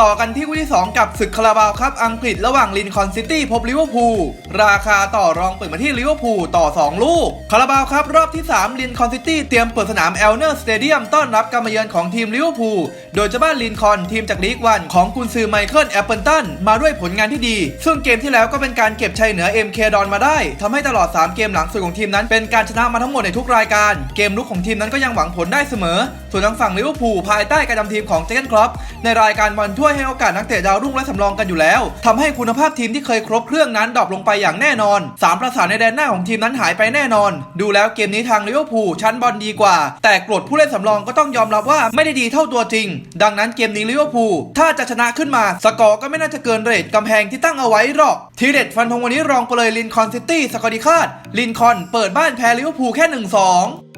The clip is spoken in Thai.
ต่อกันที่คู่ที่ 2 กับศึกคาราบาวครับอังกฤษระหว่างลินคอนซิตี้พบลิเวอร์พูลราคาต่อรองเปิดมาที่ลิเวอร์พูลต่อ 2 ลูกคาราบาวครับรอบที่ 3ลินคอนซิตี้เตรียมเปิดสนามเอลเนอร์สเตเดียมต้อนรับการมาเยือนของทีมลิเวอร์พูลโดยเจะบ้านลินคอนทีมจากลีกวันของกุนซือไมเคิลแอปเปิลตันมาด้วยผลงานที่ดี ซึ่งเกมที่แล้วก็เป็นการเก็บชัยเหนือ MK ดอนมาได้ทำให้ตลอด 3 เกมหลังสุดของทีมนั้น เป็นการชนะมาทั้งหมดในทุกรายการ เกมลุกของทีมนั้นก็ยังหวังผลได้เสมอ ส่วนทางฝั่งลิเวอร์พูลภายใต้การนำทีมของเจเกนครอปในรายการบอลถ้วยให้โอกาสนักเตะดาวรุ่งและสำรองกันอยู่แล้วทำให้คุณภาพทีมที่เคยครบเครื่องนั้นดรอปลงไปอย่างแน่นอนสามประสานในแดนหน้าของทีมนั้นหายไปแน่นอน ดูแล้วเกมนี้ทางลิเวอร์พูลชั้นบอลดีกว่า แต่กรดผู้เล่นสำรองก็ต้องยอมรับว่าไม่ได้ดีเท่าตัวจริง ดังนั้นเกมนี้ลิเวอร์พูลถ้าจะชนะขึ้นมา สกอร์ก็ไม่น่าจะเกินเรทกำแพงที่ตั้งเอาไว้หรอก ทีเด็ดฟันธงวันนี้รองไปเลยลินคอนซิตี้สกอร์ดีคาดลินคอนเปิดบ้านแพ้ลิเวอร์พูลแค่ 1-2